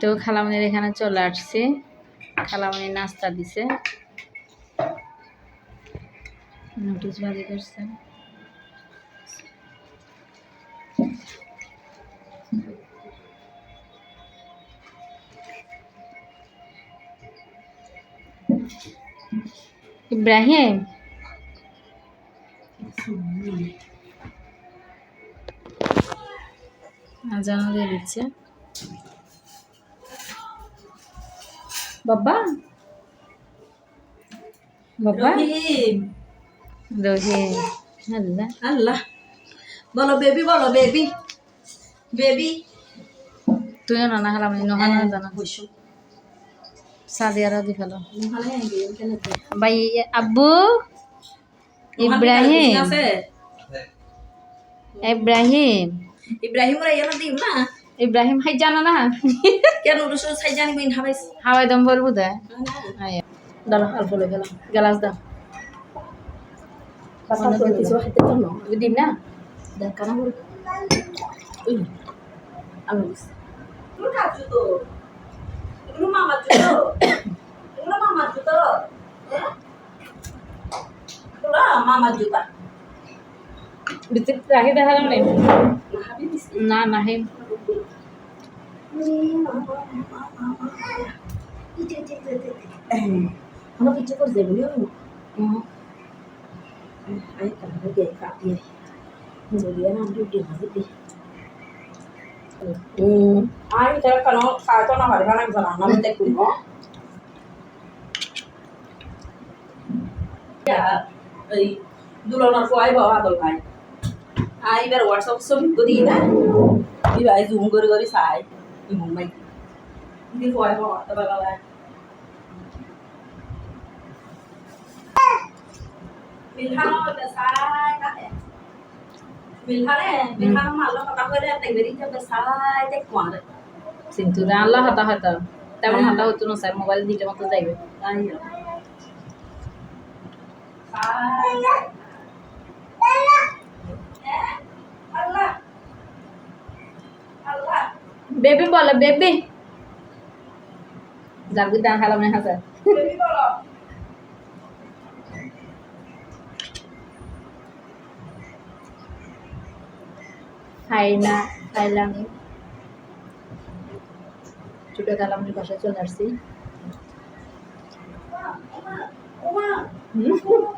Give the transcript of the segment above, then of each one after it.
তো খালামনির এখানে চলে আসছি। খালামনি নাস্তা দিছে। নুডলস ভাজি করছে। ইব্রাহিম? আজানো দিয়ে দিচ্ছে। বাবা বাবা রহিম রহিম আল্লাহ আল্লাহ বলো বেবি বলো বেবি বেবি তুইও না না খালাম নহানা জানা বসো সাদিয়ারা দি ফেলো ভালো গেম খেলতে ভাই আব্বু ইব্রাহিম আছে ইব্রাহিম ইব্রাহিম রে এলা দিম না ইব্রাহিম হাই জানা না? কেন রসুন সাই জানি বিন হাবাইস হাওয়াই দম বলব দে। দাঁড়া অল্প লই গেলাম। গেলাস দাও। বাসা কিছু হাতে তো না। দিম না? দেখ বল মামার জুতো। মামার জুতো। হ্যাঁ? মামার জুতা। রাখি দেখালাম নেই হাবি দিস না না হে Ano কিছু করছে বলি ang duty na di. Hmm. Ay, tara ka no, sa ito na hari na sana na mete ko mo. Ya, ay দুলনার পোয়াই বাবা দল ভাই আই এবার হোয়াটসঅ্যাপ ছবি করি না এই জুম করে করে চাই এই মুম্বাই দি পোয়াই বাবা তো বাবা মিলখানো বেচাই কাটে মিলখানে মিলখানো মালো কথা কইলে তাই বেরিতে বেচাই তে কোয়ারে কিন্তু আল্লাহ হাতা হাতা তেমন হাতা হতো না স্যার মোবাইল দিলে মতো যাইবে তাই বেবি বলে বেবি। যার বিদ্যা খালাম না হাজার খাই না খাইলাম ছোট খালামের বাসায় চলে আসছি। হুম?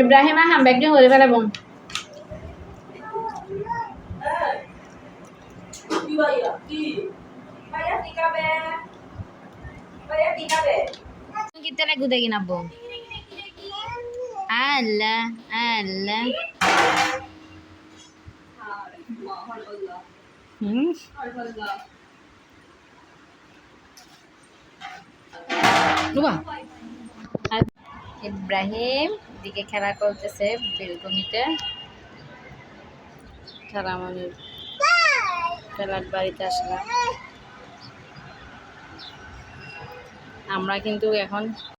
ইব্রাহিম হাম ব্যাগজন করে ফেলাব kita lagu lagi nabo Allah Allah hmm Lupa. Ibrahim দিকে খেলা করতেছে বেলকনিতে। খেলা মানে খেলার বাড়িতে আসলাম আমরা কিন্তু এখন